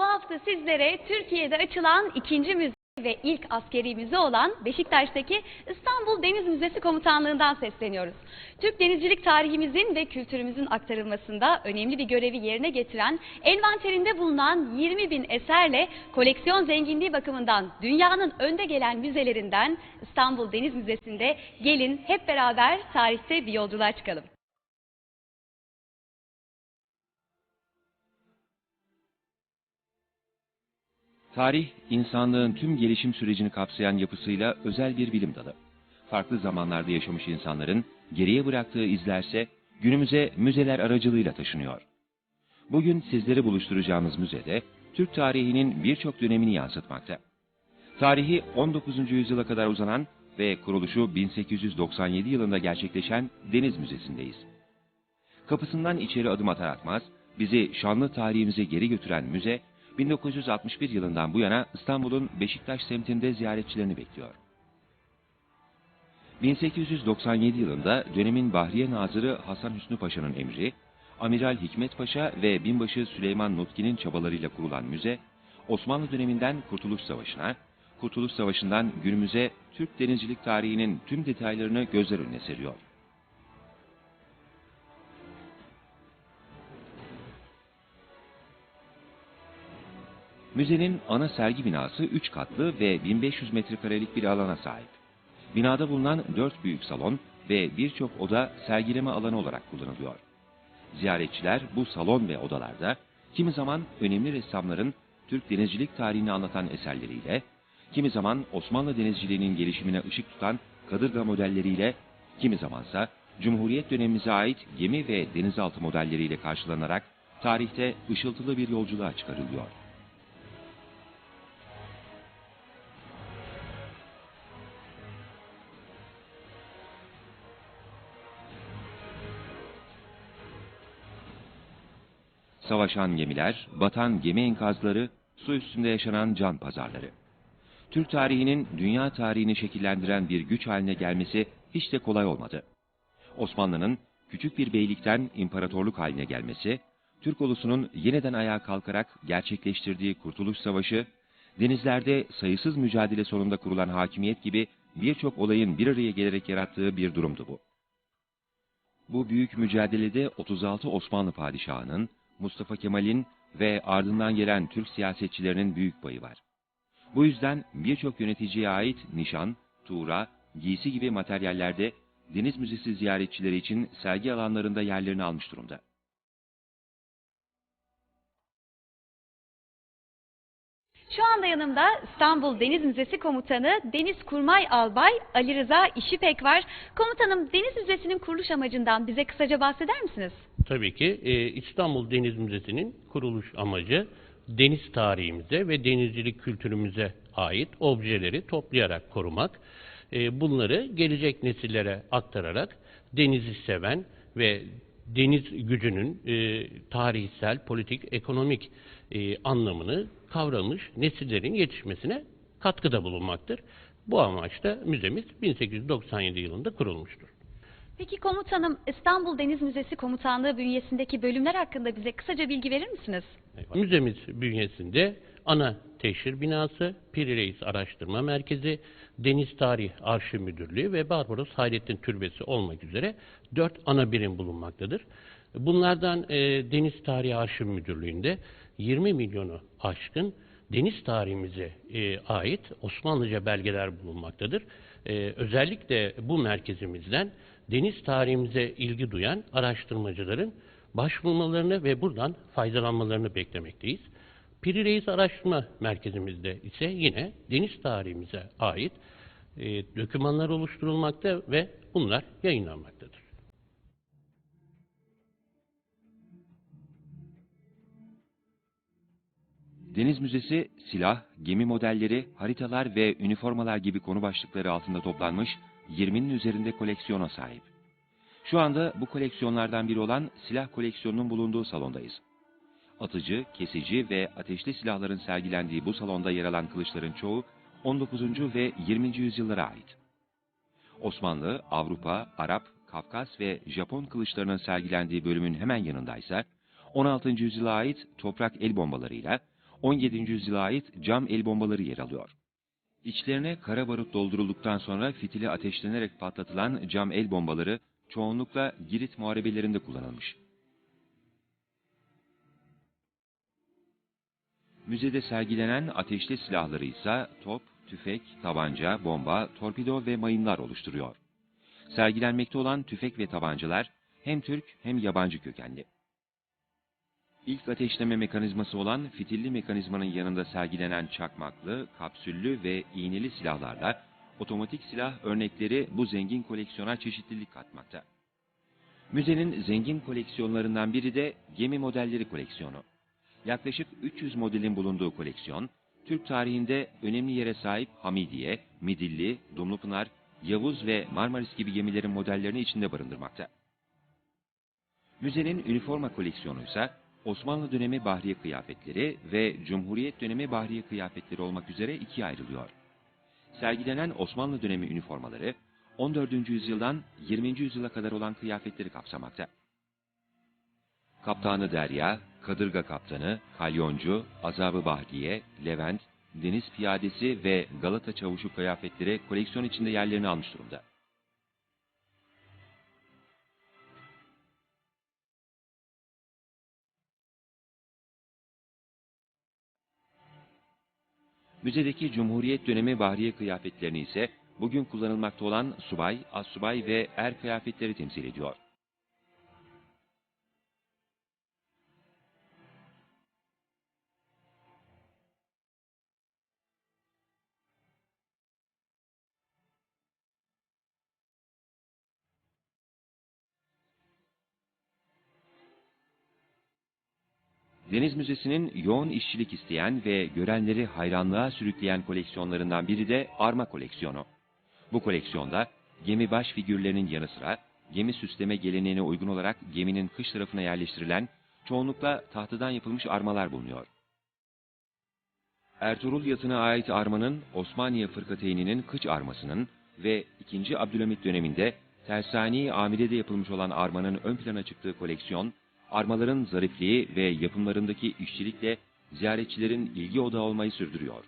Bu hafta sizlere Türkiye'de açılan ikinci müze ve ilk askeri müze olan Beşiktaş'taki İstanbul Deniz Müzesi Komutanlığı'ndan sesleniyoruz. Türk denizcilik tarihimizin ve kültürümüzün aktarılmasında önemli bir görevi yerine getiren envanterinde bulunan 20 bin eserle koleksiyon zenginliği bakımından dünyanın önde gelen müzelerinden İstanbul Deniz Müzesi'nde gelin hep beraber tarihte bir yolculuğa çıkalım. Tarih, insanlığın tüm gelişim sürecini kapsayan yapısıyla özel bir bilim dalı. Farklı zamanlarda yaşamış insanların geriye bıraktığı izlerse günümüze müzeler aracılığıyla taşınıyor. Bugün sizleri buluşturacağımız müzede Türk tarihinin birçok dönemini yansıtmakta. Tarihi 19. yüzyıla kadar uzanan ve kuruluşu 1897 yılında gerçekleşen Deniz Müzesi'ndeyiz. Kapısından içeri adım atar atmaz bizi şanlı tarihimize geri götüren müze 1961 yılından bu yana İstanbul'un Beşiktaş semtinde ziyaretçilerini bekliyor. 1897 yılında dönemin Bahriye Nazırı Hasan Hüsnü Paşa'nın emri, Amiral Hikmet Paşa ve binbaşı Süleyman Nutki'nin çabalarıyla kurulan müze, Osmanlı döneminden Kurtuluş Savaşı'na, Kurtuluş Savaşı'ndan günümüze Türk denizcilik tarihinin tüm detaylarını gözler önüne seriyor. Müzenin ana sergi binası 3 katlı ve 1500 metrekarelik bir alana sahip. Binada bulunan 4 büyük salon ve birçok oda sergileme alanı olarak kullanılıyor. Ziyaretçiler bu salon ve odalarda kimi zaman önemli ressamların Türk denizcilik tarihini anlatan eserleriyle, kimi zaman Osmanlı denizciliğinin gelişimine ışık tutan kadırga modelleriyle, kimi zamansa Cumhuriyet dönemimize ait gemi ve denizaltı modelleriyle karşılanarak tarihte ışıltılı bir yolculuğa çıkarılıyor. Savaşan gemiler, batan gemi enkazları, su üstünde yaşanan can pazarları. Türk tarihinin dünya tarihini şekillendiren bir güç haline gelmesi hiç de kolay olmadı. Osmanlı'nın küçük bir beylikten imparatorluk haline gelmesi, Türk ulusunun yeniden ayağa kalkarak gerçekleştirdiği Kurtuluş Savaşı, denizlerde sayısız mücadele sonunda kurulan hakimiyet gibi birçok olayın bir araya gelerek yarattığı bir durumdu bu. Bu büyük mücadelede 36 Osmanlı padişahının, Mustafa Kemal'in ve ardından gelen Türk siyasetçilerinin büyük payı var. Bu yüzden birçok yöneticiye ait nişan, tuğra, giysi gibi materyallerde Deniz Müzesi ziyaretçileri için sergi alanlarında yerlerini almış durumda. Şu anda yanımda İstanbul Deniz Müzesi Komutanı Deniz Kurmay Albay Ali Rıza İşipek var. Komutanım Deniz Müzesi'nin kuruluş amacından bize kısaca bahseder misiniz? Tabii ki e, İstanbul Deniz Müzesi'nin kuruluş amacı deniz tarihimize ve denizcilik kültürümüze ait objeleri toplayarak korumak, e, bunları gelecek nesillere aktararak denizi seven ve deniz gücünün e, tarihsel, politik, ekonomik e, anlamını kavramış nesillerin yetişmesine katkıda bulunmaktır. Bu amaçla müzemiz 1897 yılında kurulmuştur. Peki komutanım İstanbul Deniz Müzesi Komutanlığı bünyesindeki bölümler hakkında bize kısaca bilgi verir misiniz? Müzemiz bünyesinde ana teşhir binası, Piri Reis Araştırma Merkezi, Deniz Tarih Arşiv Müdürlüğü ve Barbaros Hayrettin Türbesi olmak üzere dört ana birim bulunmaktadır. Bunlardan e, Deniz Tarihi Arşiv Müdürlüğü'nde 20 milyonu aşkın deniz tarihimize e, ait Osmanlıca belgeler bulunmaktadır. E, özellikle bu merkezimizden deniz tarihimize ilgi duyan araştırmacıların başvurmalarını ve buradan faydalanmalarını beklemekteyiz. Piri Reis Araştırma Merkezimizde ise yine deniz tarihimize ait e, dokümanlar oluşturulmakta ve bunlar yayınlanmaktadır. Deniz Müzesi, silah, gemi modelleri, haritalar ve üniformalar gibi konu başlıkları altında toplanmış 20'nin üzerinde koleksiyona sahip. Şu anda bu koleksiyonlardan biri olan silah koleksiyonunun bulunduğu salondayız. Atıcı, kesici ve ateşli silahların sergilendiği bu salonda yer alan kılıçların çoğu 19. ve 20. yüzyıllara ait. Osmanlı, Avrupa, Arap, Kafkas ve Japon kılıçlarının sergilendiği bölümün hemen yanındaysa 16. yüzyıla ait toprak el bombalarıyla 17. yüzyıla ait cam el bombaları yer alıyor. İçlerine kara barut doldurulduktan sonra fitili ateşlenerek patlatılan cam el bombaları çoğunlukla Girit muharebelerinde kullanılmış. Müzede sergilenen ateşli silahları ise top, tüfek, tabanca, bomba, torpido ve mayınlar oluşturuyor. Sergilenmekte olan tüfek ve tabancalar hem Türk hem yabancı kökenli. İlk ateşleme mekanizması olan fitilli mekanizmanın yanında sergilenen çakmaklı, kapsüllü ve iğneli silahlarla otomatik silah örnekleri bu zengin koleksiyona çeşitlilik katmakta. Müzenin zengin koleksiyonlarından biri de gemi modelleri koleksiyonu. Yaklaşık 300 modelin bulunduğu koleksiyon, Türk tarihinde önemli yere sahip Hamidiye, Midilli, Dumlupınar, Yavuz ve Marmaris gibi gemilerin modellerini içinde barındırmakta. Müzenin üniforma koleksiyonu ise Osmanlı dönemi bahriye kıyafetleri ve Cumhuriyet dönemi bahriye kıyafetleri olmak üzere ikiye ayrılıyor. Sergilenen Osmanlı dönemi üniformaları 14. yüzyıldan 20. yüzyıla kadar olan kıyafetleri kapsamakta. Kaptanı Derya, Kadırga Kaptanı, Kalyoncu, Azabı Bahriye, Levent, Deniz Piyadesi ve Galata Çavuşu kıyafetleri koleksiyon içinde yerlerini almış durumda. Müzedeki Cumhuriyet dönemi bahriye kıyafetlerini ise bugün kullanılmakta olan subay, assubay ve er kıyafetleri temsil ediyor. Deniz Müzesi'nin yoğun işçilik isteyen ve görenleri hayranlığa sürükleyen koleksiyonlarından biri de arma koleksiyonu. Bu koleksiyonda gemi baş figürlerinin yanı sıra gemi süsleme geleneğine uygun olarak geminin kış tarafına yerleştirilen çoğunlukla tahtadan yapılmış armalar bulunuyor. Ertuğrul yatına ait armanın Osmaniye Fırkateyninin kıç armasının ve 2. Abdülhamit döneminde Tersani Amire'de yapılmış olan armanın ön plana çıktığı koleksiyon, armaların zarifliği ve yapımlarındaki işçilikle ziyaretçilerin ilgi odağı olmayı sürdürüyor.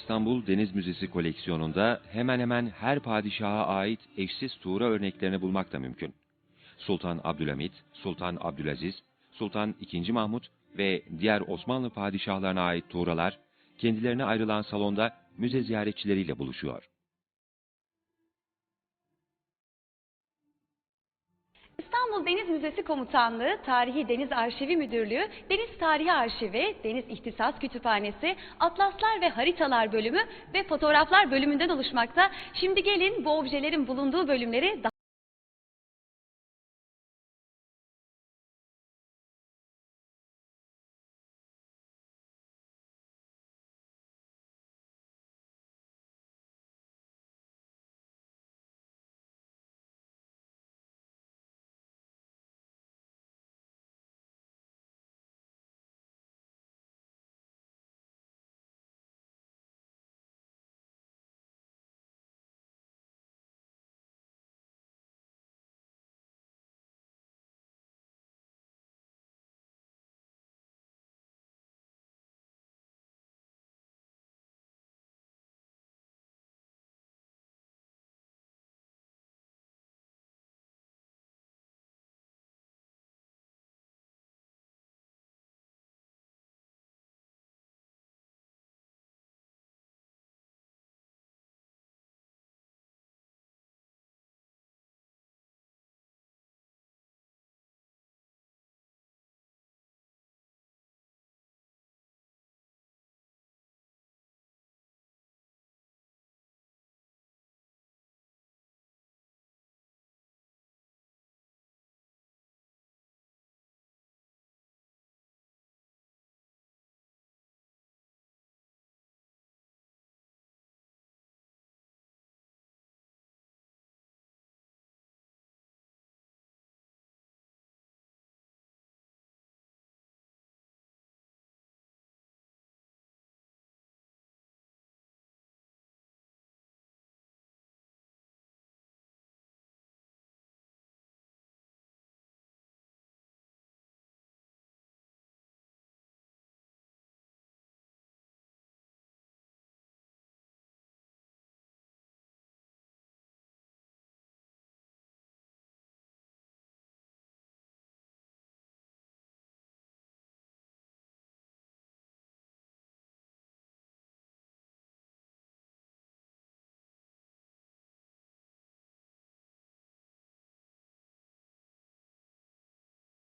İstanbul Deniz Müzesi koleksiyonunda hemen hemen her padişaha ait eşsiz tuğra örneklerini bulmak da mümkün. Sultan Abdülhamit, Sultan Abdülaziz, Sultan II. Mahmut ve diğer Osmanlı padişahlarına ait tuğralar, kendilerine ayrılan salonda müze ziyaretçileriyle buluşuyor. İstanbul Deniz Müzesi Komutanlığı, Tarihi Deniz Arşivi Müdürlüğü, Deniz Tarihi Arşivi, Deniz İhtisas Kütüphanesi, Atlaslar ve Haritalar bölümü ve Fotoğraflar bölümünden oluşmakta. Şimdi gelin bu objelerin bulunduğu bölümleri daha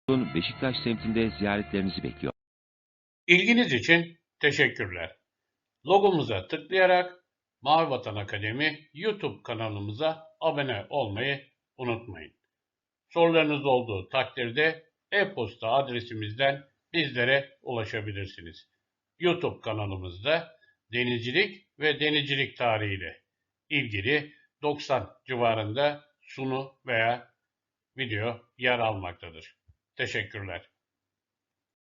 Beşiktaş semtinde ziyaretlerinizi bekliyor. İlginiz için teşekkürler. Logomuza tıklayarak Mavi Vatan Akademi YouTube kanalımıza abone olmayı unutmayın. Sorularınız olduğu takdirde e-posta adresimizden bizlere ulaşabilirsiniz. YouTube kanalımızda denizcilik ve denizcilik tarihiyle ilgili 90 civarında sunu veya video yer almaktadır. Teşekkürler.